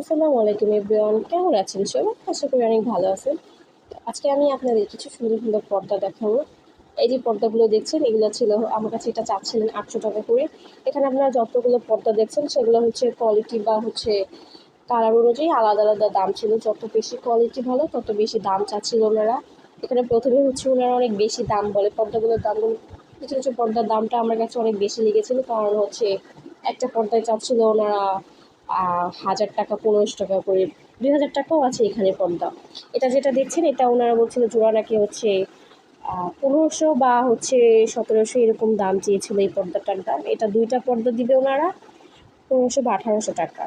আসসালামু আলাইকুম এভরিওয়ান, কেমন আছেন সবাই? আশা করি অনেক ভালো আছেন। আজকে আমি আপনাদের কিছু সুন্দর সুন্দর পর্দা দেখাবো। এই যে পর্দাগুলো দেখছেন, এগুলো ছিল, আমার কাছে এটা চাচ্ছিলেন আটশো টাকা করে। এখানে আপনারা যতগুলো পর্দা দেখছেন, সেগুলো হচ্ছে কোয়ালিটি বা হচ্ছে কালার অনুযায়ী আলাদা আলাদা দাম ছিল। যত বেশি কোয়ালিটি ভালো, তত বেশি দাম চাচ্ছিল ওনারা। এখানে প্রথমে হচ্ছে ওনারা অনেক বেশি দাম বলে পর্দাগুলোর দামগুলো কিছু কিছু পর্দার দামটা আমার কাছে অনেক বেশি লেগেছিল, কারণ হচ্ছে একটা পর্দায় চাচ্ছিল ওনারা হাজার টাকা, পনেরোশো টাকা করে, দুই হাজার টাকাও আছে এখানে পর্দা এটা যেটা দেখছেন, এটা ওনারা বলছিল জোড়া নাকি হচ্ছে পনেরোশো বা হচ্ছে সতেরোশো এরকম দাম চেয়েছিল এই পর্দাটার দাম। এটা দুইটা পর্দা দিবে ওনারা, পনেরোশো বা আঠারোশো টাকা।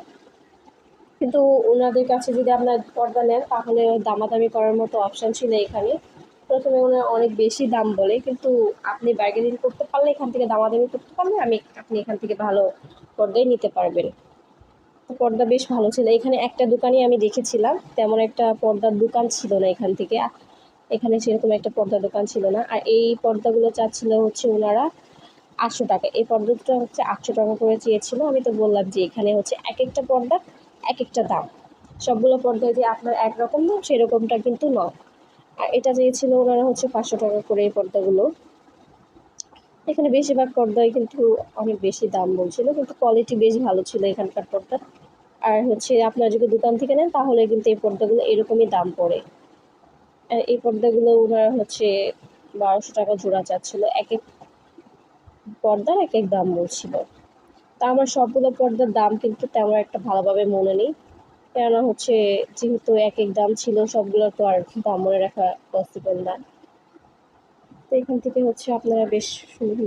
কিন্তু ওনাদের কাছে যদি আপনার পর্দা নেন, তাহলে দামাদামি করার মতো অপশান ছিল এখানে। প্রথমে ওনারা অনেক বেশি দাম বলে, কিন্তু আপনি বার্গেনিং করতে পারলে এখান থেকে দামাদামি করতে পারলে আমি, আপনি এখান থেকে ভালো পর্দাই নিতে পারবেন। পর্দা বেশ ভালো ছিল। এখানে একটা দোকানই আমি দেখেছিলাম। তেমন একটা পর্দার দোকান ছিল না এখান থেকে। এখানে সেরকম একটা পর্দার দোকান ছিল না। আর এই পর্দাগুলো চাচ্ছিল হচ্ছে ওনারা আটশো টাকা। এই পর্দাটা হচ্ছে আটশো টাকা করে চেয়েছিল। আমি তো বললাম যে এখানে হচ্ছে এক একটা পর্দা এক একটা দাম। সবগুলো পর্দা যে আপনার একরকম দাম, সেরকমটা কিন্তু নয়। আর এটা চেয়েছিল ওনারা হচ্ছে পাঁচশো টাকা করে এই পর্দাগুলো। এখানে বেশিরভাগ পর্দায় কিন্তু অনেক বেশি দাম বলছিল, কিন্তু কোয়ালিটি বেশ ভালো ছিল এখানকার পর্দা। আর হচ্ছে আপনারা যদি দোকান থেকে নেন, তাহলে কিন্তু এই পর্দাগুলো এরকমই দাম পড়ে। এই পর্দাগুলো ওনারা হচ্ছে বারোশো টাকা জোড়া চাচ্ছিল, এক এক পর্দার এক এক দাম বলছিল। তা আমার সবগুলো পর্দার দাম কিন্তু তেমন একটা ভালোভাবে মনে নেই। কেননা হচ্ছে যেহেতু এক এক দাম ছিল, সবগুলো তো আর দাম মনে রাখা পসিবল না। তো এখান থেকে হচ্ছে আপনারা বেশ সুন্দর